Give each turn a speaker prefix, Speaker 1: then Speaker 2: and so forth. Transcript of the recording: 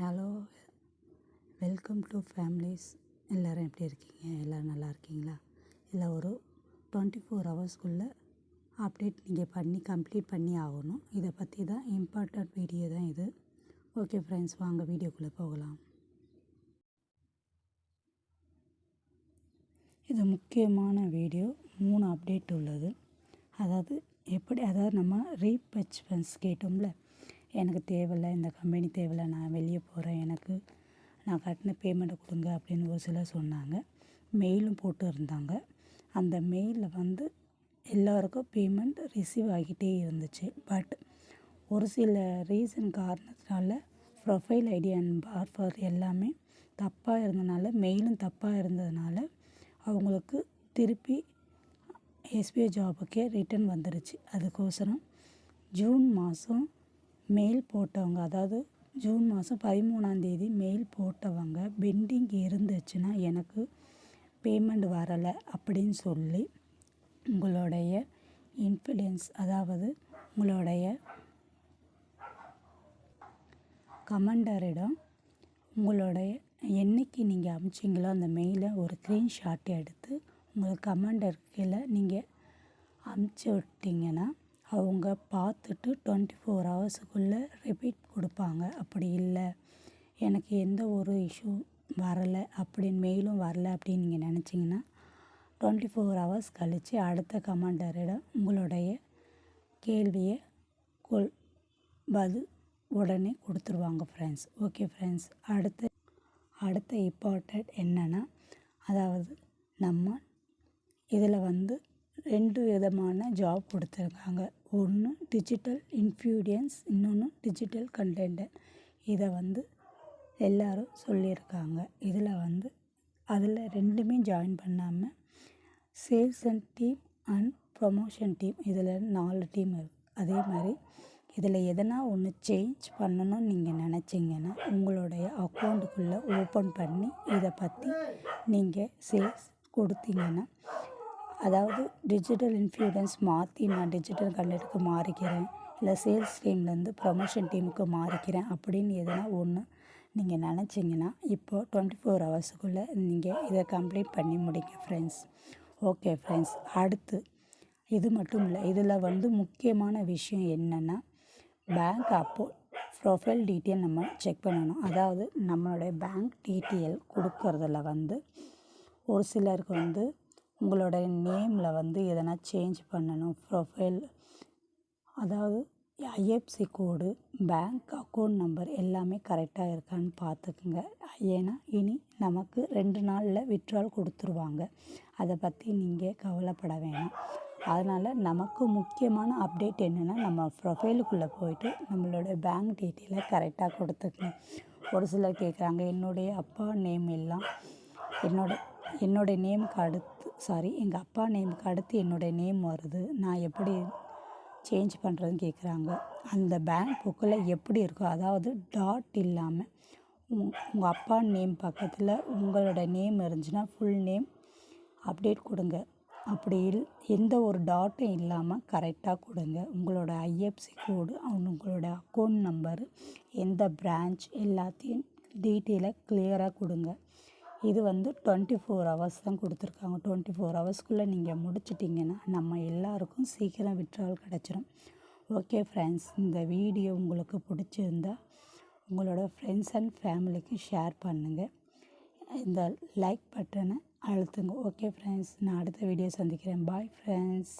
Speaker 1: Hello welcome to families. எல்லோரும் எப்படி இருக்கீங்க? எல்லோரும் நல்லா இருக்கீங்களா? இல்லை ஒரு டுவெண்ட்டி ஃபோர் ஹவர்ஸ்க்குள்ளே அப்டேட் நீங்கள் பண்ணி கம்ப்ளீட் பண்ணி ஆகணும். இதை பற்றி தான் இம்பார்ட்டண்ட் வீடியோ தான் இது. ஓகே ஃப்ரெண்ட்ஸ் வாங்க வீடியோக்குள்ளே போகலாம். இது முக்கியமான வீடியோ. மூணு அப்டேட் உள்ளது. அதாவது எப்படி அதாவது நம்ம ரீபச்மெண்ட்ஸ் கேட்டோம்ல எனக்கு தேவையில்ல இந்த கம்பெனி தேவையில்ல நான் வெளியே போகிறேன் எனக்கு நான் கட்டின பேமெண்ட்டை கொடுங்க அப்படின்னு ஒரு சிலர் சொன்னாங்க. மெயிலும் போட்டு இருந்தாங்க. அந்த மெயிலில் வந்து எல்லோருக்கும் பேமெண்ட் ரிசீவ் ஆகிட்டே இருந்துச்சு. பட் ஒரு சில ரீசன் காரணத்தினால ப்ரொஃபைல் ஐடி அண்ட் பார்ஃபர் எல்லாமே தப்பாக இருந்தனால மெயிலும் தப்பாக இருந்ததுனால அவங்களுக்கு திருப்பி எஸ்பிஐ ஜாபுக்கே ரிட்டர்ன் வந்துடுச்சு அதுக்கோசரம் ஜூன் மாதம் மெயில் போட்டவங்க அதாவது ஜூன் மாதம் பதிமூணாந்தேதி மெயில் போட்டவங்க பெண்டிங் இருந்துச்சுன்னா எனக்கு பேமெண்ட் வரலை அப்படின்னு சொல்லி உங்களுடைய இன்ஃப்ளூயன்ஸ் அதாவது உங்களுடைய கமெண்டரிடம் உங்களுடைய என்னைக்கு நீங்கள் அமிச்சிங்களோ அந்த மெயிலை ஒரு ஸ்க்ரீன்ஷாட் எடுத்து உங்கள் கமெண்டர் கீழே நீங்கள் அமுச்சு விட்டிங்கன்னா அவங்க பார்த்துட்டு டுவெண்ட்டி ஃபோர் ஹவர்ஸுக்குள்ளே ரிப்பீட் கொடுப்பாங்க. அப்படி இல்லை. எனக்கு எந்த ஒரு இஷ்யூ வரலை அப்படின்னு மெயிலும் வரல அப்படின்னு நீங்கள் நினச்சிங்கன்னா டுவெண்ட்டி ஃபோர் ஹவர்ஸ் கழித்து அடுத்த கமாண்டரிடம் உங்களுடைய கேள்வியை கொள் பதில் உடனே கொடுத்துருவாங்க ஃப்ரெண்ட்ஸ் ஓகே ஃப்ரெண்ட்ஸ் அடுத்த அடுத்த இம்பார்ட்டண்ட் என்னென்னா அதாவது நம்ம இதில் வந்து ரெண்டு விதமான ஜாப் கொடுத்துருக்காங்க. ஒன்று டிஜிட்டல் இன்ஃப்ளூடியன்ஸ் இன்னொன்று டிஜிட்டல் கண்டென்டர் இதை வந்து எல்லோரும் சொல்லியிருக்காங்க இதில் வந்து அதில் ரெண்டுமே ஜாயின் பண்ணாமல் sales and team and promotion team இதில் நாலு டீம் இருக்குது அதே மாதிரி இதில் எதனா ஒன்று சேஞ்ச் பண்ணணும்னு நீங்கள் நினச்சிங்கன்னா உங்களுடைய அக்கௌண்ட்டுக்குள்ளே ஓப்பன் பண்ணி இதை பற்றி நீங்கள் சேல்ஸ் கொடுத்தீங்கன்னா அதாவது டிஜிட்டல் இன்ஃப்ளூயன்ஸ் மாற்றி நான் டிஜிட்டல் கண்டென்ட்டுக்கு மாறிக்கிறேன். இல்லை சேல்ஸ் டீம்லேருந்து ப்ரமோஷன் டீமுக்கு மாறிக்கிறேன் அப்படின்னு எதனா ஒன்று நீங்கள் நினச்சிங்கன்னா இப்போது டுவெண்ட்டி ஃபோர் ஹவர்ஸுக்குள்ளே நீங்கள் இதை கம்ப்ளீட் பண்ணி முடிங்க ஃப்ரெண்ட்ஸ் ஓகே ஃப்ரெண்ட்ஸ் அடுத்து இது மட்டும் இல்லை இதில் வந்து முக்கியமான விஷயம் என்னென்னா பேங்க் அப்போ ப்ரொஃபைல் டீட்டெயில் நம்ம செக் பண்ணணும். அதாவது நம்மளுடைய பேங்க் டீட்டெயில் கொடுக்கறதுல வந்து ஒரு சிலருக்கு வந்து உங்களோட நேமில் வந்து எதனா சேஞ்ச் பண்ணணும் ப்ரொஃபைல் அதாவது IFC code bank account number எல்லாமே கரெக்டாக இருக்கான்னு பார்த்துக்குங்க. ஏன்னா இனி நமக்கு ரெண்டு நாளில் விட்ரால் கொடுத்துருவாங்க. அதை பற்றி நீங்கள் கவலைப்பட வேணாம். அதனால் நமக்கு முக்கியமான அப்டேட் என்னென்னா நம்ம ப்ரொஃபைலுக்குள்ளே போயிட்டு நம்மளோட பேங்க் டீட்டெயிலை கரெக்டாக கொடுத்துக்கணும். ஒரு சிலர் கேட்குறாங்க என்னுடைய அப்பா நேம் எல்லாம் என்னோட என்னோடய நேமுக்கு அடுத்து சாரி எங்கள் அப்பா நேமுக்கு அடுத்து என்னுடைய நேம் வருது. நான் எப்படி சேஞ்ச் பண்ணுறதுன்னு கேட்குறாங்க அந்த பேங்க் புக்கில் எப்படி இருக்கோ அதாவது டாட் இல்லாமல் உங்கள் அப்பா நேம் பக்கத்தில் உங்களோட நேம் இருந்துச்சுன்னா ஃபுல் நேம் அப்டேட் கொடுங்க. அப்படி இல் எந்த ஒரு டாட்டும் இல்லாமல் கரெக்டாக கொடுங்க. உங்களோட ஐஎஃப்சி கோடு உங்களோட அக்கௌண்ட் நம்பரு எந்த பிரான்ச் எல்லாத்தையும் டீட்டெயிலாக கிளியராக கொடுங்க. இது வந்து டுவெண்ட்டி ஃபோர் ஹவர்ஸ் தான் கொடுத்துருக்காங்க. டுவெண்ட்டி ஃபோர் ஹவர்ஸ்க்குள்ளே நீங்கள் முடிச்சிட்டிங்கன்னா நம்ம எல்லாருக்கும் சீக்கிரம் விட்ரால் கிடச்சிரும். ஓகே ஃப்ரெண்ட்ஸ் இந்த வீடியோ உங்களுக்கு பிடிச்சிருந்தா உங்களோட ஃப்ரெண்ட்ஸ் அண்ட் ஃபேமிலிக்கு ஷேர் பண்ணுங்கள் இந்த லைக் பட்டனை அழுத்துங்க. ஓகே ஃப்ரெண்ட்ஸ் நான் அடுத்த வீடியோ சந்திக்கிறேன். Bye friends